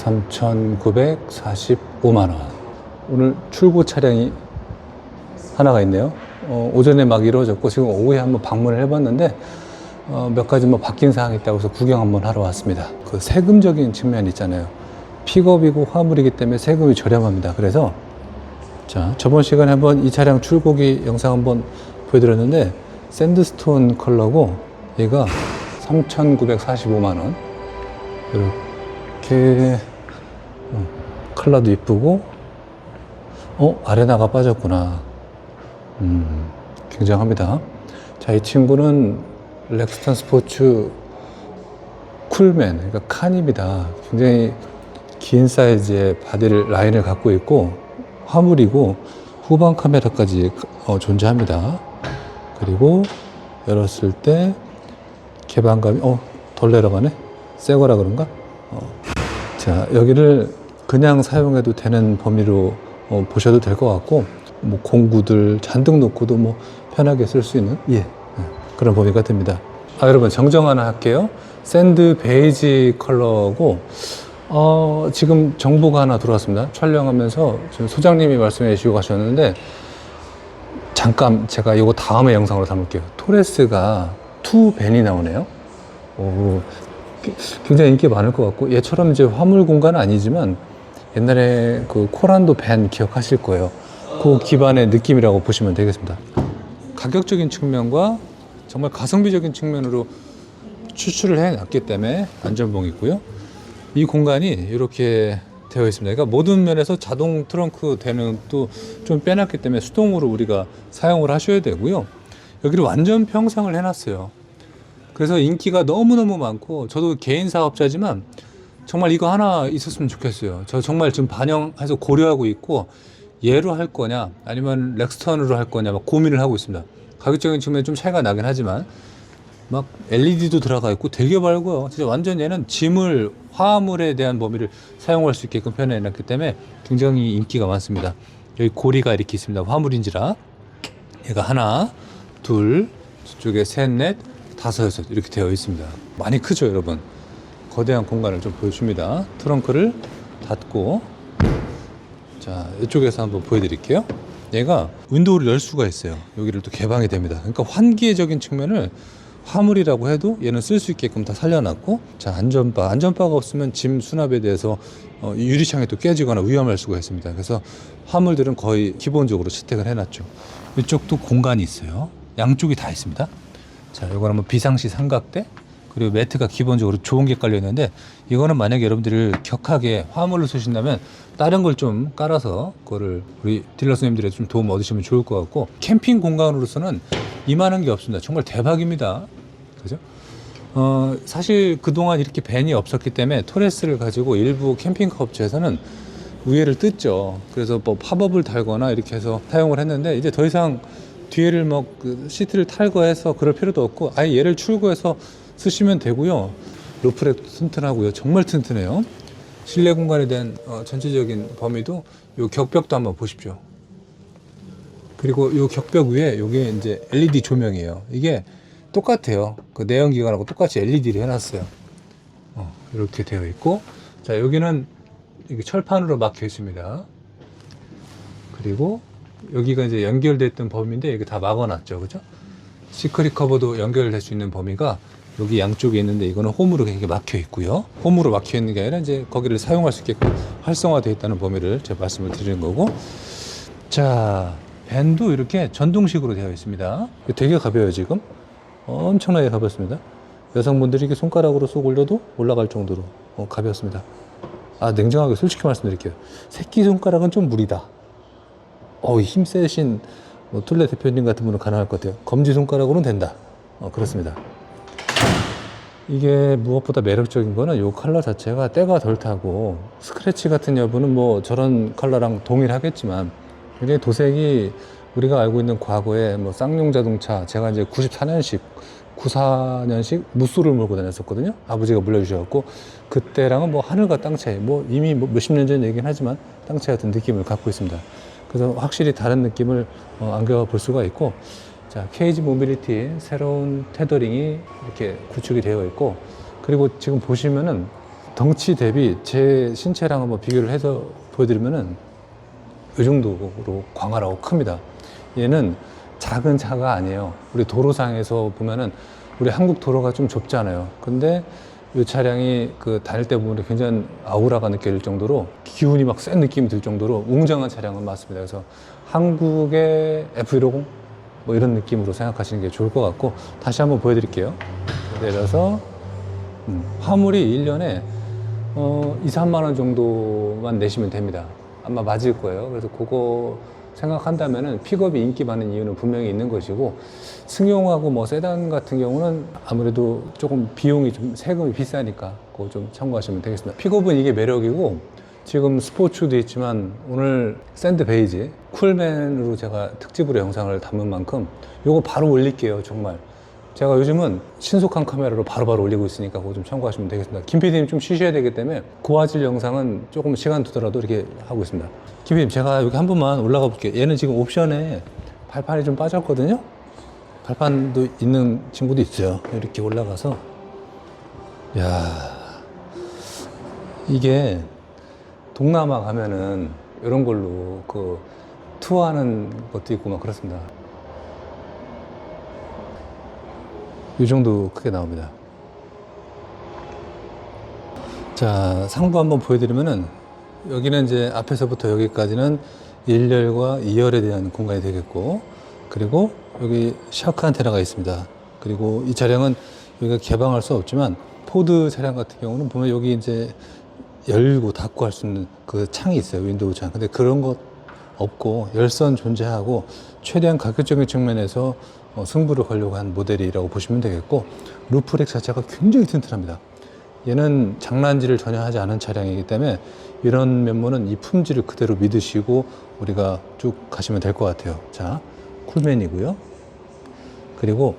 3,945만 원. 오늘 출고 차량이 하나가 있네요. 어, 오전에 막 이루어졌고 지금 오후에 한번 방문을 해봤는데 어, 몇 가지 뭐 바뀐 사항이 있다고 해서 구경 한번 하러 왔습니다. 그 세금적인 측면 있잖아요. 픽업이고 화물이기 때문에 세금이 저렴합니다. 그래서 자 저번 시간에 한번 이 차량 출고기 영상 한번 보여드렸는데 샌드스톤 컬러고 얘가 3,945만 원. 이렇게 어, 컬러도 이쁘고 어 아레나가 빠졌구나. 음, 굉장합니다. 자, 이 친구는 렉스턴 스포츠 쿨맨, 그러니까 칸입니다. 굉장히 긴 사이즈의 바디를 라인을 갖고 있고 화물이고 후방 카메라까지 어, 존재합니다. 그리고 열었을 때 개방감이 어, 덜 내려가네. 새 거라 그런가? 어. 자, 여기를 그냥 사용해도 되는 범위로 어, 보셔도 될 것 같고 뭐 공구들 잔뜩 놓고도 뭐 편하게 쓸 수 있는 예, 예, 그런 범위가 됩니다. 아 여러분 정정 하나 할게요. 샌드 베이지 컬러고 어, 지금 정보가 하나 들어왔습니다. 촬영하면서 소장님이 말씀해 주시고 가셨는데 잠깐 제가 이거 다음에 영상으로 담을게요. 토레스가 투 벤이 나오네요. 오, 굉장히 인기 많을 것 같고 얘처럼 이제 화물 공간은 아니지만 옛날에 그 코란도 벤 기억하실 거예요. 그 기반의 느낌이라고 보시면 되겠습니다. 가격적인 측면과 정말 가성비적인 측면으로 추출을 해놨기 때문에 안전봉이 있고요. 이 공간이 이렇게 되어 있습니다. 그러니까 모든 면에서 자동 트렁크 되는 것도 좀 빼놨기 때문에 수동으로 우리가 사용을 하셔야 되고요. 여기를 완전 평상을 해놨어요. 그래서 인기가 너무너무 많고 저도 개인 사업자지만 정말 이거 하나 있었으면 좋겠어요. 저 정말 지금 반영해서 고려하고 있고 얘로 할 거냐 아니면 렉스턴으로 할 거냐 막 고민을 하고 있습니다. 가격적인 측면에 좀 차이가 나긴 하지만 막 LED도 들어가 있고 되게 밝고요. 진짜 완전 얘는 짐을 화물에 대한 범위를 사용할 수 있게끔 표현해놨기 때문에 굉장히 인기가 많습니다. 여기 고리가 이렇게 있습니다. 화물인지라 얘가 하나, 둘, 저쪽에 셋, 넷, 다섯, 여섯 이렇게 되어 있습니다. 많이 크죠, 여러분. 거대한 공간을 좀 보여줍니다. 트렁크를 닫고 자 이쪽에서 한번 보여드릴게요. 얘가 윈도우를 열 수가 있어요. 여기를 또 개방이 됩니다. 그러니까 환기적인 측면을 화물이라고 해도 얘는 쓸 수 있게끔 다 살려놨고 자 안전바 안전바가 없으면 짐 수납에 대해서 어, 유리창이 또 깨지거나 위험할 수가 있습니다. 그래서 화물들은 거의 기본적으로 채택을 해놨죠. 이쪽도 공간이 있어요. 양쪽이 다 있습니다. 자, 이건 한번 비상시 삼각대 그리고 매트가 기본적으로 좋은 게 깔려 있는데 이거는 만약에 여러분들이 격하게 화물을 쓰신다면 다른 걸 좀 깔아서 그거를 우리 딜러 손님들의 좀 도움 얻으시면 좋을 것 같고 캠핑 공간으로서는 이만한 게 없습니다. 정말 대박입니다. 그죠? 어, 사실 그동안 이렇게 밴이 없었기 때문에 토레스를 가지고 일부 캠핑카 업체에서는 우회를 뜯죠. 그래서 뭐 팝업을 달거나 이렇게 해서 사용을 했는데 이제 더 이상 뒤에를 뭐그 시트를 탈거해서 그럴 필요도 없고 아예 얘를 출고해서 쓰시면 되고요. 루프렉도 튼튼하고요. 정말 튼튼해요. 실내 공간에 대한 어, 전체적인 범위도 요 격벽도 한번 보십시오. 그리고 요 격벽 위에 요게 이제 LED 조명이에요. 이게 똑같아요. 그 내연기관하고 똑같이 LED를 해놨어요. 어, 이렇게 되어 있고, 자 여기는 이게 철판으로 막혀 있습니다. 그리고 여기가 이제 연결됐던 범위인데 이게 다 막아놨죠, 그죠? 시크릿 커버도 연결될 수 있는 범위가 여기 양쪽에 있는데 이거는 홈으로 이렇게 막혀 있고요. 홈으로 막혀 있는 게 아니라 이제 거기를 사용할 수 있게끔 활성화되어 있다는 범위를 제가 말씀을 드리는 거고. 자, 밴도 이렇게 전동식으로 되어 있습니다. 되게 가벼워요, 지금. 엄청나게 가볍습니다. 여성분들이 이렇게 손가락으로 쏙 올려도 올라갈 정도로 어, 가볍습니다. 아, 냉정하게 솔직히 말씀드릴게요. 새끼 손가락은 좀 무리다. 어, 힘 세신 뭐 툴레 대표님 같은 분은 가능할 것 같아요. 검지 손가락으로는 된다. 어, 그렇습니다. 이게 무엇보다 매력적인 거는 이 컬러 자체가 때가 덜 타고 스크래치 같은 여부는 뭐 저런 컬러랑 동일하겠지만 굉장히 도색이 우리가 알고 있는 과거에 뭐 쌍용 자동차 제가 이제 94년식 94년식 무쏘를 몰고 다녔었거든요 아버지가 물려주셔갖고 그때랑은 뭐 하늘과 땅 차이 뭐 이미 뭐 몇십 년 전 얘기긴 하지만 땅 차이 같은 느낌을 갖고 있습니다 그래서 확실히 다른 느낌을 어, 안겨볼 수가 있고 자, 케이지 모빌리티 새로운 테더링이 이렇게 구축이 되어 있고 그리고 지금 보시면은 덩치 대비 제 신체랑 한번 비교를 해서 보여드리면은 이 정도로 광활하고 큽니다. 얘는 작은 차가 아니에요. 우리 도로상에서 보면은 우리 한국 도로가 좀 좁잖아요. 근데 이 차량이 그 다닐 때 보면 굉장히 아우라가 느껴질 정도로 기운이 막 센 느낌이 들 정도로 웅장한 차량은 맞습니다. 그래서 한국의 F150 뭐 이런 느낌으로 생각하시는 게 좋을 것 같고 다시 한번 보여드릴게요. 내려서 음, 화물이 1년에 어, 2, 3만 원 정도만 내시면 됩니다. 아마 맞을 거예요. 그래서 그거 생각한다면은 픽업이 인기 많은 이유는 분명히 있는 것이고 승용하고 뭐 세단 같은 경우는 아무래도 조금 비용이 좀 세금이 비싸니까 그거 좀 참고하시면 되겠습니다. 픽업은 이게 매력이고 지금 스포츠도 있지만 오늘 샌드 베이지 쿨맨으로 제가 특집으로 영상을 담은 만큼 요거 바로 올릴게요 정말 제가 요즘은 신속한 카메라로 바로바로 올리고 있으니까 그거 좀 참고하시면 되겠습니다. 김 PD님 좀 쉬셔야 되기 때문에 고화질 영상은 조금 시간 두더라도 이렇게 하고 있습니다. 김 PD님 제가 여기 한 번만 올라가 볼게요. 얘는 지금 옵션에 발판이 좀 빠졌거든요. 발판도 있는 친구도 있어요. 이렇게 올라가서 야 이게 동남아 가면은 이런 걸로 그 투어하는 것도 있고 막 그렇습니다. 이 정도 크게 나옵니다. 자, 상부 한번 보여드리면은 여기는 이제 앞에서부터 여기까지는 1열과 2열에 대한 공간이 되겠고 그리고 여기 샤크 안테나가 있습니다. 그리고 이 차량은 여기가 개방할 수 없지만 포드 차량 같은 경우는 보면 여기 이제 열고 닫고 할 수 있는 그 창이 있어요. 윈도우 창. 근데 그런 것 없고 열선 존재하고 최대한 가격적인 측면에서 어, 승부를 걸려고 한 모델이라고 보시면 되겠고 루프렉 자체가 굉장히 튼튼합니다. 얘는 장난질을 전혀 하지 않은 차량이기 때문에 이런 면모는 이 품질을 그대로 믿으시고 우리가 쭉 가시면 될 것 같아요. 자, 쿨맨이고요. 그리고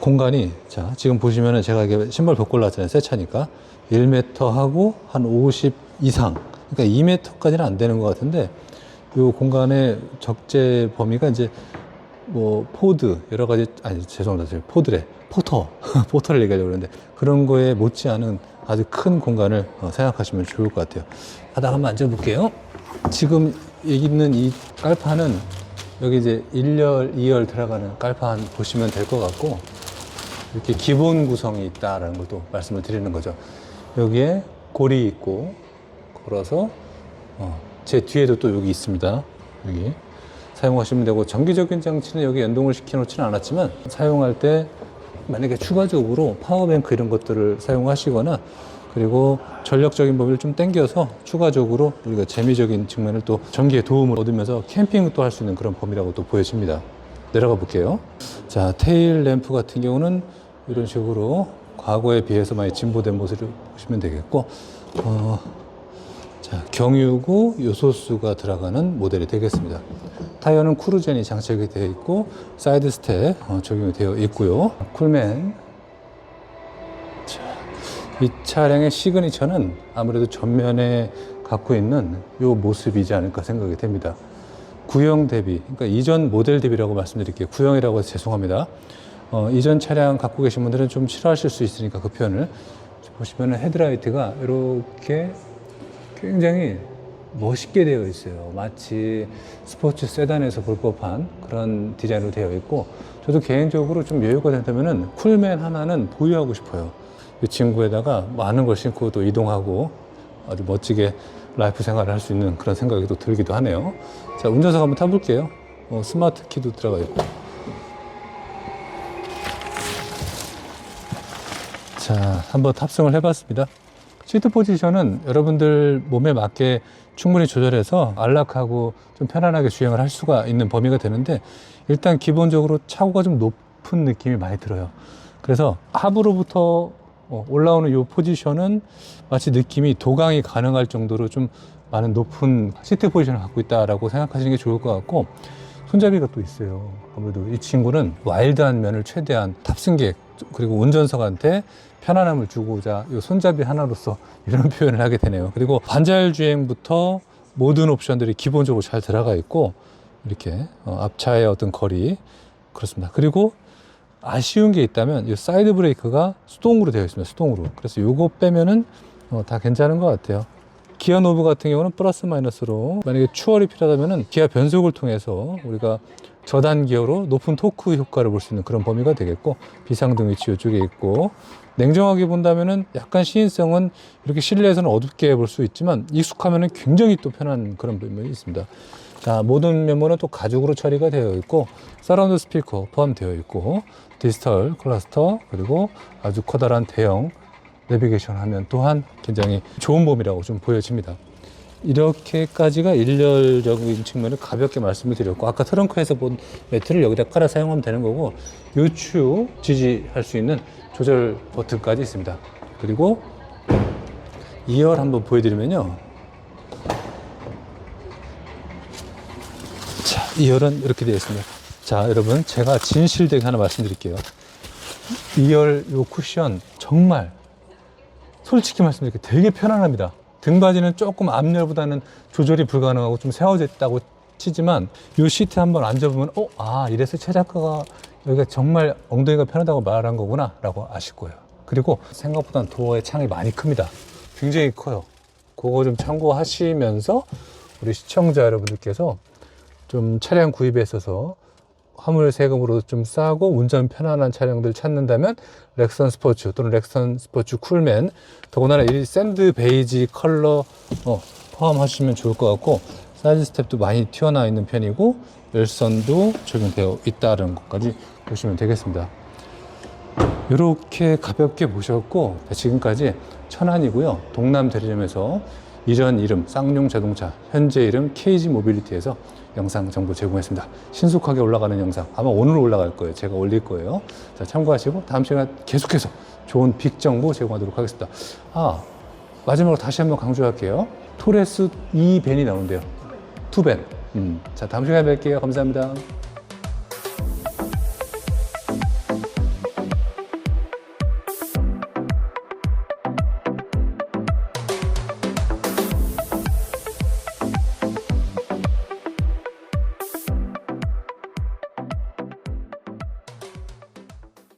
공간이 자 지금 보시면은 제가 이게 신발 벗고 올랐잖아요 새 차니까 1m 하고 한 50 이상 그러니까 2m까지는 안 되는 것 같은데 이 공간의 적재 범위가 이제 뭐 포드 여러 가지 아니 죄송합니다 포드래 포터 포터를 얘기하려고 그러는데 그런 거에 못지않은 아주 큰 공간을 어, 생각하시면 좋을 것 같아요 바닥 한번 앉아볼게요 지금 여기 있는 이 깔판은 여기 이제 1열, 2열 들어가는 깔판 보시면 될 것 같고 이렇게 기본 구성이 있다라는 것도 말씀을 드리는 거죠. 여기에 골이 있고 걸어서 어, 제 뒤에도 또 여기 있습니다. 여기 사용하시면 되고 정기적인 장치는 여기 연동을 시켜 놓지는 않았지만 사용할 때 만약에 추가적으로 파워뱅크 이런 것들을 사용하시거나 그리고 전력적인 범위를 좀 당겨서 추가적으로 우리가 재미적인 측면을 또 전기에 도움을 얻으면서 캠핑도 할 수 있는 그런 범위라고 또 보여집니다. 내려가 볼게요. 자, 테일 램프 같은 경우는 이런 식으로 과거에 비해서 많이 진보된 모습을 보시면 되겠고, 어, 자, 경유구 요소수가 들어가는 모델이 되겠습니다. 타이어는 크루젠이 장착이 되어 있고, 사이드 스텝 어, 적용이 되어 있고요. 쿨맨. 자, 이 차량의 시그니처는 아무래도 전면에 갖고 있는 이 모습이지 않을까 생각이 됩니다. 구형 대비, 그러니까 이전 모델 대비라고 말씀드릴게요. 구형이라고 해서 죄송합니다. 어, 이전 차량 갖고 계신 분들은 좀 싫어하실 수 있으니까 그 표현을 보시면은 헤드라이트가 이렇게 굉장히 멋있게 되어 있어요. 마치 스포츠 세단에서 볼 법한 그런 디자인으로 되어 있고 저도 개인적으로 좀 여유가 된다면은 쿨맨 하나는 보유하고 싶어요. 이 친구에다가 많은 걸 신고 또 이동하고 아주 멋지게 라이프 생활을 할 수 있는 그런 생각이 또 들기도 하네요. 자, 운전석 한번 타볼게요. 어, 스마트 키도 들어가 있고. 자, 한번 탑승을 해봤습니다. 시트 포지션은 여러분들 몸에 맞게 충분히 조절해서 안락하고 좀 편안하게 주행을 할 수가 있는 범위가 되는데 일단 기본적으로 차고가 좀 높은 느낌이 많이 들어요. 그래서 하부로부터 어, 올라오는 이 포지션은 마치 느낌이 도강이 가능할 정도로 좀 많은 높은 시트 포지션을 갖고 있다라고 생각하시는 게 좋을 것 같고 손잡이가 또 있어요. 아무래도 이 친구는 와일드한 면을 최대한 탑승객 그리고 운전석한테 편안함을 주고자 이 손잡이 하나로서 이런 표현을 하게 되네요. 그리고 반자율 주행부터 모든 옵션들이 기본적으로 잘 들어가 있고 이렇게 어, 앞차의 어떤 거리 그렇습니다. 그리고 아쉬운 게 있다면 이 사이드 브레이크가 수동으로 되어 있습니다. 수동으로. 그래서 요거 빼면은 어, 다 괜찮은 것 같아요. 기아 노브 같은 경우는 플러스 마이너스로 만약에 추월이 필요하다면은 기아 변속을 통해서 우리가 저단 기어로 높은 토크 효과를 볼 수 있는 그런 범위가 되겠고 비상등 위치 이쪽에 있고 냉정하게 본다면은 약간 시인성은 이렇게 실내에서는 어둡게 볼 수 있지만 익숙하면은 굉장히 또 편한 그런 부분이 있습니다. 자, 모든 면모는 또 가죽으로 처리가 되어 있고 서라운드 스피커 포함되어 있고 디지털 클러스터 그리고 아주 커다란 대형 내비게이션 화면 또한 굉장히 좋은 범위라고 좀 보여집니다. 이렇게까지가 일렬적인 측면을 가볍게 말씀을 드렸고 아까 트렁크에서 본 매트를 여기다 깔아 사용하면 되는 거고 요추 지지할 수 있는 조절 버튼까지 있습니다. 그리고 2열 한번 보여드리면요. 자, 2열은 이렇게 되어 있습니다. 자, 여러분 제가 진실되게 하나 말씀드릴게요. 2열 요 쿠션 정말 솔직히 말씀드릴게요. 되게 편안합니다. 등받이는 조금 앞열보다는 조절이 불가능하고 좀 세워져 있다고 치지만 이 시트 한번 앉아보면 어, 아, 이래서 최 작가가 여기가 정말 엉덩이가 편하다고 말한 거구나 라고 아실 거예요. 그리고 생각보다 도어의 창이 많이 큽니다. 굉장히 커요. 그거 좀 참고하시면서 우리 시청자 여러분들께서 좀 차량 구입에 있어서 화물 세금으로 좀 싸고 운전 편안한 차량들 찾는다면 렉선 스포츠 또는 렉선 스포츠 쿨맨 더군다나 이 샌드 베이지 컬러 어, 포함하시면 좋을 것 같고 사이드 스텝도 많이 튀어나와 있는 편이고 열선도 적용되어 있다는 것까지 보시면 되겠습니다. 이렇게 가볍게 보셨고 지금까지 천안이고요 동남 대리점에서 이전 이름 쌍용 자동차 현재 이름 KG 모빌리티에서 영상 정보 제공했습니다. 신속하게 올라가는 영상. 아마 오늘 올라갈 거예요. 제가 올릴 거예요. 자 참고하시고 다음 시간 계속해서 좋은 빅 정보 제공하도록 하겠습니다. 아 마지막으로 다시 한번 강조할게요. 토레스 2벤이 나온대요. 투벤. 음, 자 다음 시간에 뵐게요. 감사합니다